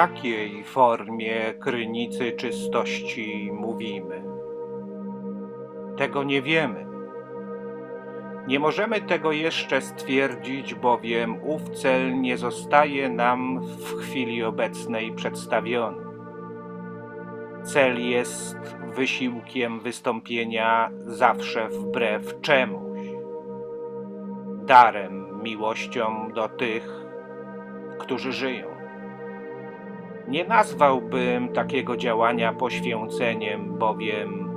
Jakiej formie krynicy czystości mówimy? Tego nie wiemy. Nie możemy tego jeszcze stwierdzić, bowiem ów cel nie zostaje nam w chwili obecnej przedstawiony. Cel jest wysiłkiem wystąpienia zawsze wbrew czemuś, darem, miłością do tych, którzy żyją. Nie nazwałbym takiego działania poświęceniem, bowiem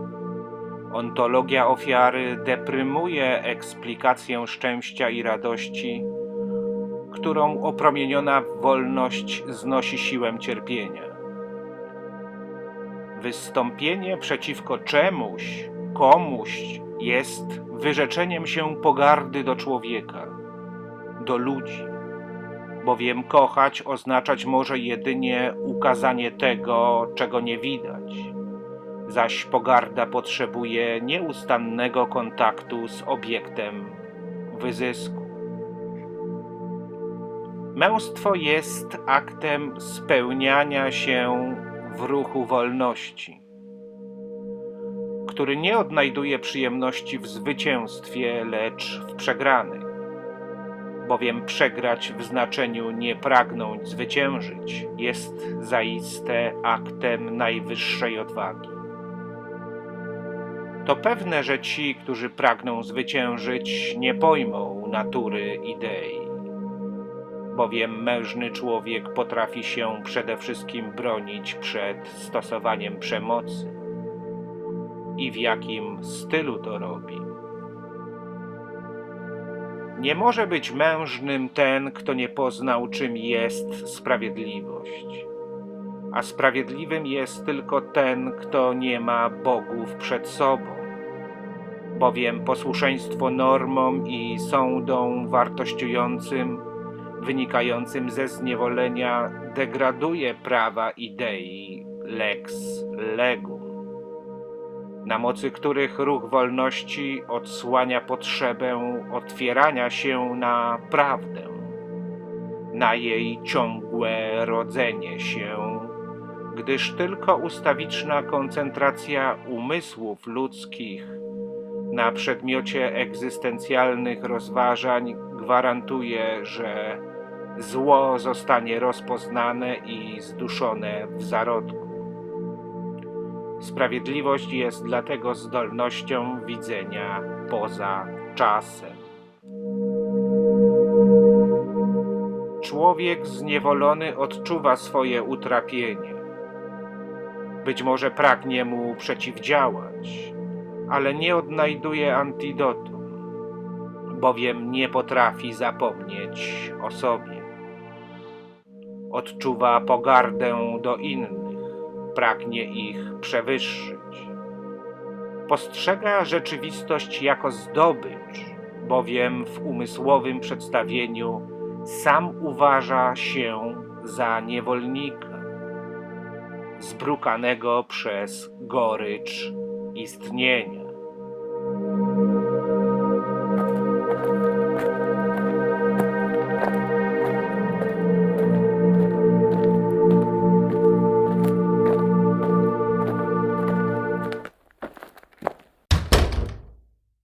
ontologia ofiary deprymuje eksplikację szczęścia i radości, którą opromieniona wolność znosi siłę cierpienia. Wystąpienie przeciwko czemuś, komuś jest wyrzeczeniem się pogardy do człowieka, do ludzi bowiem kochać oznaczać może jedynie ukazanie tego, czego nie widać, zaś pogarda potrzebuje nieustannego kontaktu z obiektem wyzysku. Męstwo jest aktem spełniania się w ruchu wolności, który nie odnajduje przyjemności w zwycięstwie, lecz w przegranej bowiem przegrać w znaczeniu nie pragnąć zwyciężyć jest zaiste aktem najwyższej odwagi. To pewne, że ci, którzy pragną zwyciężyć, nie pojmą natury idei, bowiem mężny człowiek potrafi się przede wszystkim bronić przed stosowaniem przemocy i w jakim stylu to robi. Nie może być mężnym ten, kto nie poznał, czym jest sprawiedliwość. A sprawiedliwym jest tylko ten, kto nie ma bogów przed sobą. Bowiem posłuszeństwo normom i sądom wartościującym, wynikającym ze zniewolenia, degraduje prawa idei lex legum na mocy których ruch wolności odsłania potrzebę otwierania się na prawdę, na jej ciągłe rodzenie się, gdyż tylko ustawiczna koncentracja umysłów ludzkich na przedmiocie egzystencjalnych rozważań gwarantuje, że zło zostanie rozpoznane i zduszone w zarodku. Sprawiedliwość jest dlatego zdolnością widzenia poza czasem. Człowiek zniewolony odczuwa swoje utrapienie. Być może pragnie mu przeciwdziałać, ale nie odnajduje antidotum, bowiem nie potrafi zapomnieć o sobie. Odczuwa pogardę do innych pragnie ich przewyższyć. Postrzega rzeczywistość jako zdobycz, bowiem w umysłowym przedstawieniu sam uważa się za niewolnika, zbrukanego przez gorycz istnienia.